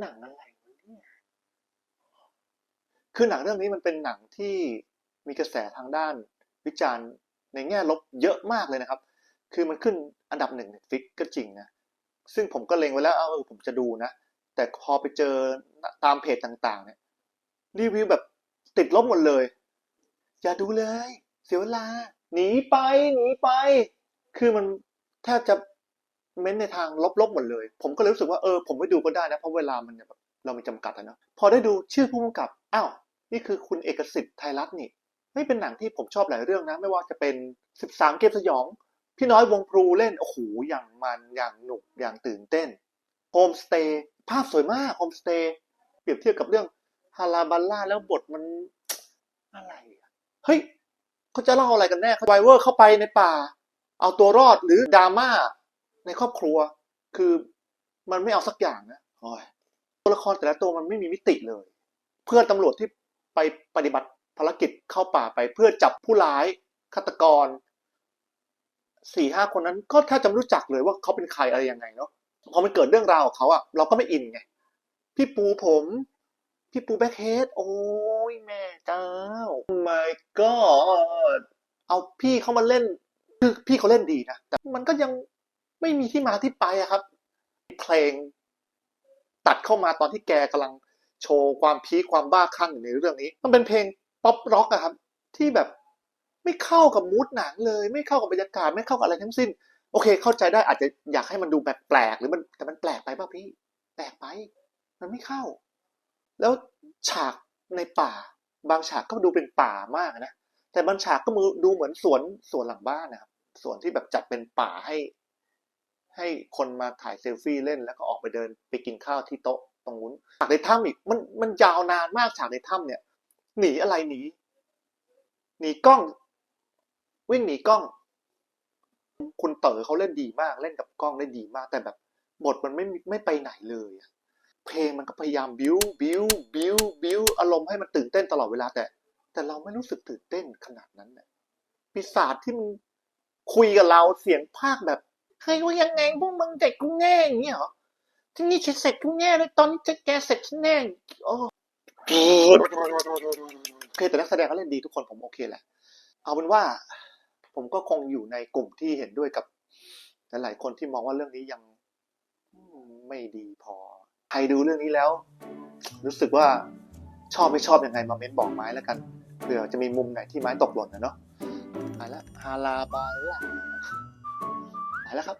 หนังอะไรวะเนี่ยคือหนังเรื่องนี้มันเป็นหนังที่มีกระแสทางด้านวิจารณ์ในแง่ลบเยอะมากเลยนะครับ คือมันขึ้นอันดับหนึ่งฟิกก็จริงนะ ซึ่งผมก็เล็งไว้แล้ว เออผมจะดูนะ แต่พอไปเจอตามเพจต่างๆ เนี่ย รีวิวแบบติดลบหมดเลย อย่าดูเลย เสียเวลา หนีไป หนีไป คือมันแทบจะ เม้นในทางลบๆหมดเลย ผมก็เลยรู้สึกว่าเออผมไม่ดูก็ได้นะ เพราะเวลามันเนี่ยแบบเรามีจำกัดอะเนาะพอได้ดูชื่อผู้กำกับ อ้าว นี่คือคุณเอกสิทธิ์ไทยรัฐนี่ไม่เป็นหนังที่ผมชอบหลายเรื่องนะ ไม่ว่าจะเป็น 13 เกมสยอง พี่น้อยวงพลูเล่น โอ้โห อย่างมันอย่างหนุกอย่างตื่นเต้นโฮมสเตย์ภาพสวยมากโฮมสเตย์เปรียบเทียบกับเรื่องฮาราบัลล่าแล้วบทมันอะไรอะเฮ้ยเขาจะเล่าอะไรกันแน่ไวเวอร์เข้าไปในป่า เอาตัวรอดหรือดราม่า ในครอบครัว คือมันไม่เอาสักอย่างนะตัวละครแต่ละตัวมันไม่มีมิติเลย เพื่อนตำรวจที่ไปปฏิบัติภารกิจเข้าป่าไปเพื่อจับผู้ร้ายฆาตกรสี่ห้าคนนั้นก็แทบจะรู้จักเลยว่าเขาเป็นใครอะไรยังไงเนาะพอมันเกิดเรื่องราวของเขาอะเราก็ไม่อินไงพี่ปูผม พี่ปูแบ็คเฮดโอ้ยแม่เจ้า my god เอาพี่เขามาเล่นคือพี่เขาเล่นดีนะแต่มันก็ยัง ไม่มีที่มาที่ไปอะครับ เพลงตัดเข้ามาตอนที่แกกำลังโชว์ความพีคความบ้าคลั่งอยู่ในเรื่องนี้ มันเป็นเพลงป๊อปร็อกอะครับ ที่แบบไม่เข้ากับมูดหนังเลย ไม่เข้ากับบรรยากาศไม่เข้ากับอะไรทั้งสิ้น โอเค เข้าใจได้อาจจะอยากให้มันดูแบบแปลกหรือมันแต่มันแปลกไปป่ะพี่ แปลกไป มันไม่เข้า แล้วฉากในป่า บางฉากก็ดูเป็นป่ามากนะแต่บางฉากก็มือดูเหมือนสวนสวนหลังบ้านนะครับสวนที่แบบจัดเป็นป่าให้ ให้คนมาถ่ายเซลฟี่เล่นแล้วก็ออกไปเดินไปกินข้าวที่โต๊ะตรงนู้นฉากในถ้ำอีกมันมันยาวนานมากฉากในถ้ำเนี่ย หนีอะไรหนี หนีกล้อง วิ่งหนีกล้อง คุณเต๋อเขาเล่นดีมากเล่นกับกล้องได้ดีมาก แต่แบบ บทมันไม่ไม่ไปไหนเลยเพลงมันก็พยายามบิ้วบิ้วบิ้วบิ้วอารมณ์ให้มันตื่นเต้นตลอดเวลาแต่ แต่เราไม่รู้สึกตื่นเต้นขนาดนั้นเนี่ยปีศาจที่มันคุยกับเราเสียงภาคแบบ เฮ้ยว่ายังไงพวกมึงเด็กกูแง่อย่างเงี้ยเหรอที่นี่ฉันเสร็จกูแง่เลยตอนนี้จะแกเสร็จฉันแน่โอ้โอเคแต่นักแสดงเขาเล่นดีทุกคนผมโอเคแหละ เอาเป็นว่า ผมก็คงอยู่ในกลุ่มที่เห็นด้วยกับหลายๆคนที่มองว่าเรื่องนี้ยังไม่ดีพอ ใครดูเรื่องนี้แล้ว รู้สึกว่าชอบไม่ชอบยังไงมาเม้นบอกไม้แล้วกันเผื่อจะมีมุมไหนที่ไม้ตกหล่นนะเนาะไปละฮาลาบาล่า แล้วครับ